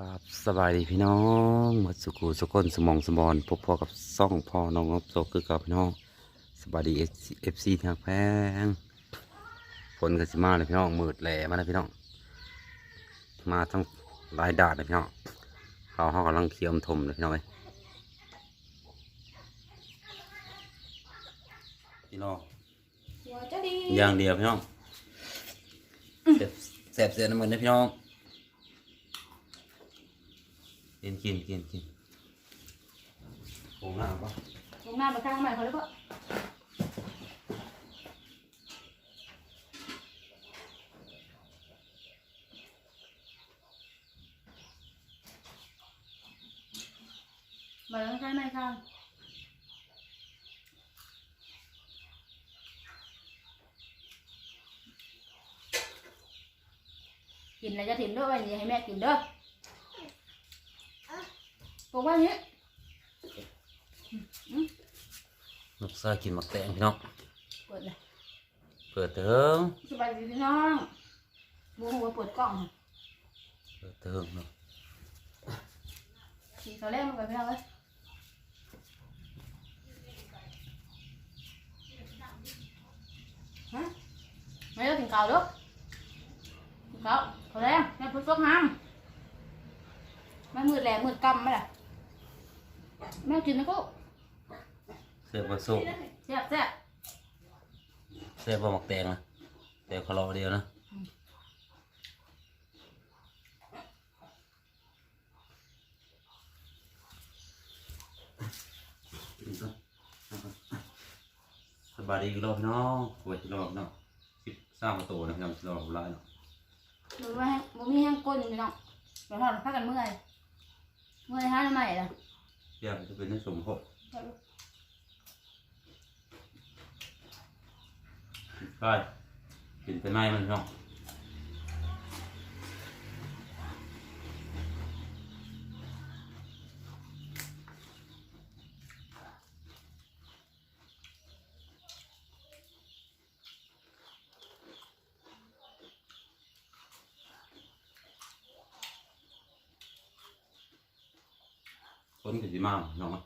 กับสบายดีพี่น้องหมดสุขุสุกนสมองสมบอนพบพอกับซ่องพ่อน้องนบโซคือกับพี่น้องสบายดีเอฟซีทางแพงฝนก็สิมาเลยพี่น้องมืดแหล่มาเลยพี่น้อง มาทั้งหลายดาดเลยพี่น้องเขาเขากำลังเคี่ยวมถมเลยพี่น้องเอ้ยพี่น้องหัวจะดีอย่างเดียวพี่น้องเจ็บแสบเสียน้ำมันนะพี่น้อง กินกินกินกินโอ้หน้าปะลงหน้ามาข้างใหม่เขาเลยปะมาข้างใหม่ข้างกินอะไรจะถิ่นด้วยวันนี้ให้แม่กิ นเด้อปลูกไว้อย่างนี้ลูกชายกินหมักแตงพี่น้องเปิดเลยเปิดเถิงสบายดีพี่น้องบูหัวเปิดกล้องเปิดเถิงเนาะสีเขาแรกมันไปพี่น้องเลยฮะไม่ได้ถึงเก่าด้วยถึงเก่าเขาแรกแม่พูดซกห้ามแม่มืดแหลมมืดกำไหมล่ะ แม่กินนะกูเสียบะสุกแซ่บแซ่บเสียบะหมักแตงนะแต่คลอเดียวนะสบายดีอีกรอบพี่น้องปวดอีกรอบพี่น้องสิบสามประตูนะพี่น้องสิบรอบไล่เนาะหรือว่าแห้งบ่มีแห้งก้นพี่น้องไปหอดพักกันเมื่อยเมื่อยห้าใหม่ล่ะ เที่ยงจะเป็นในสมภพใช่กินไปไหนมันพี่น้อง คนก็สิมาเนาะ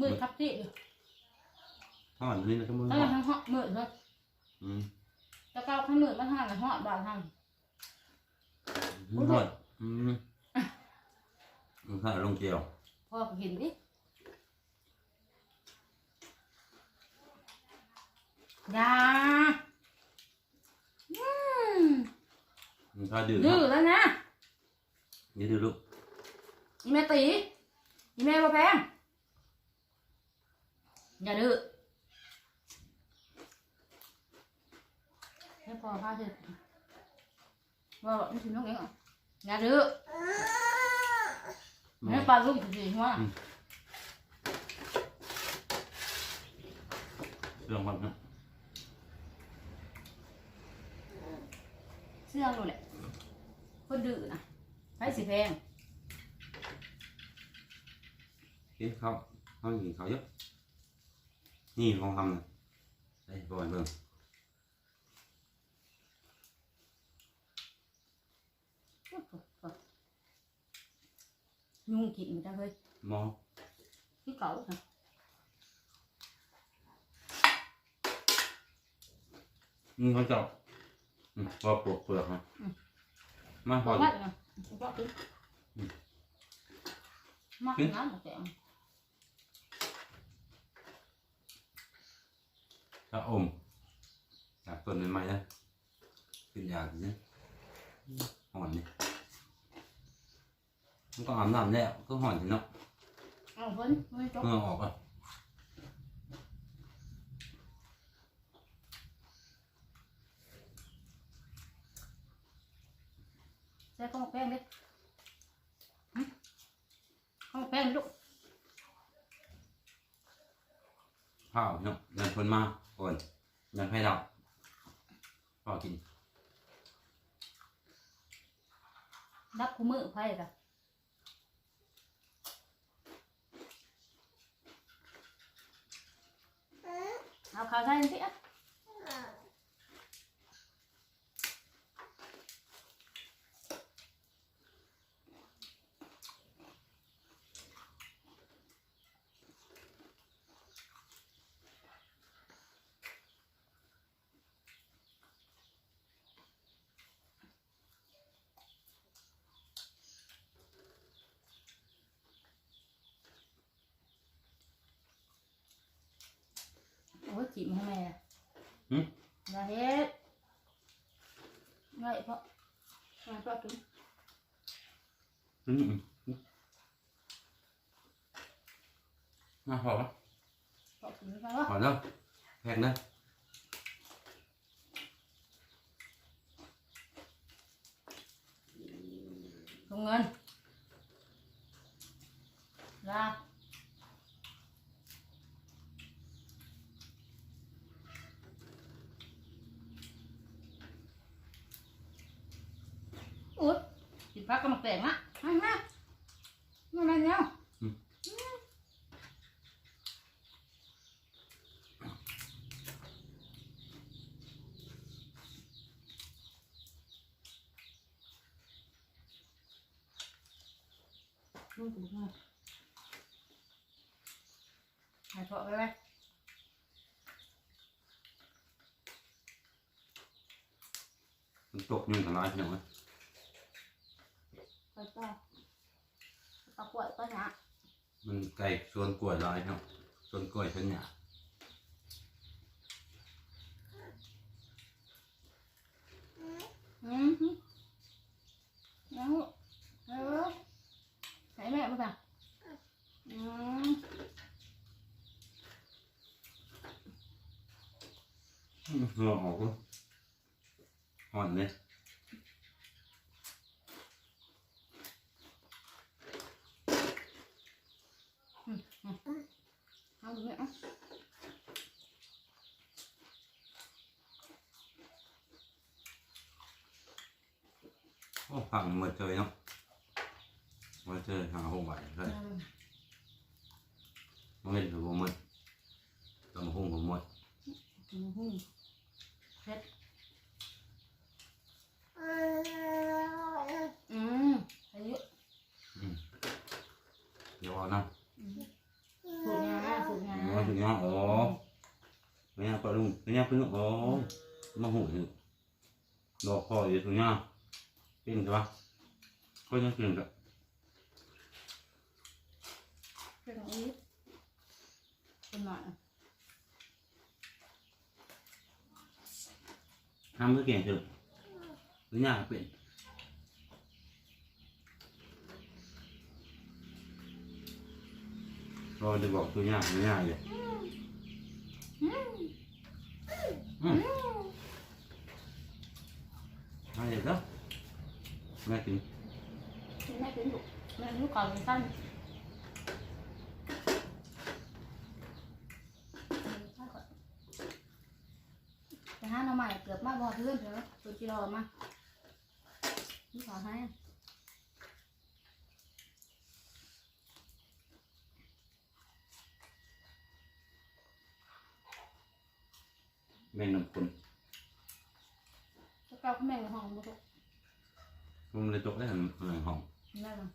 มืดครับที่อยู่ถ้าอันนี้นะก็มือถ้าทั้งห้องมืดเลยอืมจะก้าวข้างมืดมาทางไหนห้องบานทางมือหอดอืมมือหอดลงเกี่ยวพ่อก็เห็นดิยาอืมมือหอดดื้อดื้อแล้วนะนี่ดื้อลูกอีแม่ตี อีแม่บ่แพงอย่าดื้อให้พ่อพาเถอะว่าไม่ถึงน้องเองอะอย่าดื้อให้ปลาลูกสิหัวเรื่องความนะเสื้อนู่นแหละคนดื้อนะให้สิแพง กินข้าวข้าวกินข้าวเยอะนี่ของทำนะไอ้บ่อยเบิ่งยุงกิน มันจะเฮ้ยมองที่เก่าค่ะมึงเขาจับอืมว่าปลวกเปลือกนะมาพบออกดีว่าไงบอกกินมากน้ำหมดแกงถ้าอมจากต้นใหม่ๆนะขึ้นยากนี่ห่อนนี่มันก็อาบน้ำแล้วก็ห่อนสิเนาะเอาเพิ่นไม่จบเมื่อออกอะใส่ข้าวแป้งดิข้าวแป้งลูกข้าวเนาะเดินคนมาก่ อนเดินให้เราพอกินดับคู่มือไผ่กะเอาข้าวใส่สิอะ ถิ่มให้แม่หึ อย่าเฮ็ดไงเพราะไงเพราะถึงอืมอืมอืมมาพอปะเพราะถึงไปวะพอแล้วแพงนะถุงเงินลา อุ๊ยกินพักก็มาแปลงละให้มาไม่ไม่เนี่ยลูกถูกมากหายเพราะไปไหมมันตกยุ่งกับร้ายพี่น้องเอ้ย ปต่อตะกวดก็หนะมันไก่ส่วนกล้วยร้ายเนาะส่วนกล้วยส่วนหยาอืมฮึแล้วเออใส่แม่มาป่ะอืมอืมเราออกก็อ่อนเลย เอาดูเนี่ยเอา โอ้ฟังหมดเลยเนาะหมดเลยหาหกใบเลยอืมมันเป็นหัวหมดตำหุ่งหัวหมดอืมฮึเผ็ดอืมอายุอืมเดี๋ยวเอานะสูตรงานนะสูตรงานอ๋อถึงเนาะอ๋อไม่ยากปลาลุงไม่ยากปลาลุงอ๋อมาหูอยู่ดอกคออยู่ตรงเนี้ ยเป็นใช่ปะก็ยังกินกับเป็นอย่างนี้เป็นหน่อยนะทำเพื่อเก่งเถอะหรือยากเป็นเราจะบอกตัวยากไม่ยากเลยอืมอืมมาเดี๋ยวเด้อ แม่กินกินไม่กินลูกแม่ลูกก่อนสั้นไปหาหน่อใหม่เกือบมาบ่เพื่อนเถอะตัวจีรอมานี่ขอให้แม่น้ำคนจะเก้าแม่ห้องบ่ทุก มันเลยตกได้หันหลังห้องได้หรอ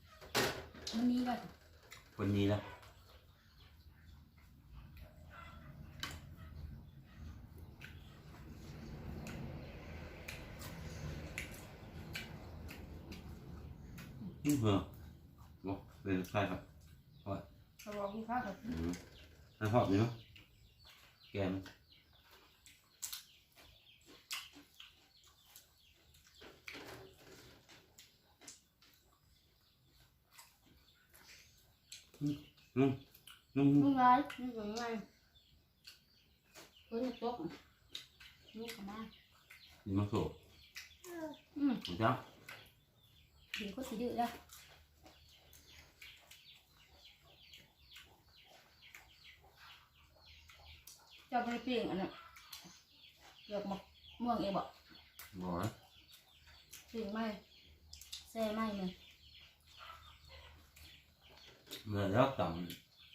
มันนี้ก็คนนี้ละนี่เหรอบอกเลยใช่ครับเขาบอกพี่ข้าวกับ อืมน้ำหอมอยู่เนาะแกมอืมนุ่มนุ่มมึง ไรมึงยังไงเฮ้ยตกลูกมาดีมากโซ่อืมถูกจ้าเดี๋ยวก็สิดื้อแล้ วเจะไปเปลี่ยน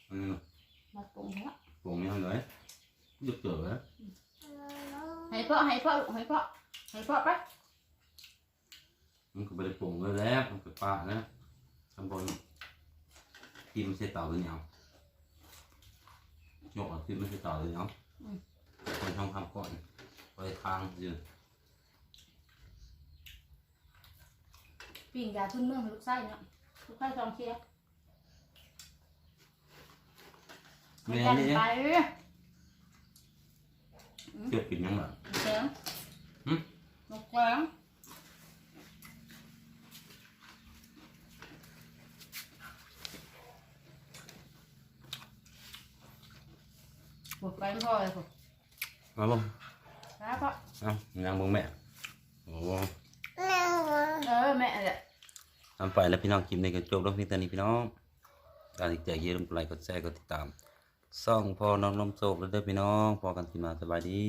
อันนั้นเดี๋ยวมาม่วงเองบอกบอกนะเปลี่ยนไม่แซ่ไม่เลยเมื่อแล้วต่ำอันนี้เนาะ มาปรุง แล้วปรุงยังไงดึกเต๋อแล้วให้เพาะให้เพาะให้เพาะให้เพาะไปมันก็ไปได้ปรุงไว้แล้วมันไปปะนะทำบอลทีมนใช้เต่าหรือยังยกออกทีมไม่ใช่เต่าหรือยังคนทำทำก่อนไปทางยืนปิ่งยาขึ้นเมืองให้ลูกไส้เนาะลูกไส้จองเชียร์แม่กันนี่ไปเชื่อกินยังไงแกงหึนกแกงหมดแกงพอเลยผมเอาบ่แล้วก็เอางางเบิ่งแม่โอ้เออแม่แหละทำไปแล้วพี่น้องคลิปนี้ก็จบแล้วพี่ตอนนี้พี่น้องการติดใจเยอะลงไลค์กดแชร์กดติดตาม ซ่องพอน้องน้ำโศกแล้วเด้อพี่น้องพอกันทีมาสบายดี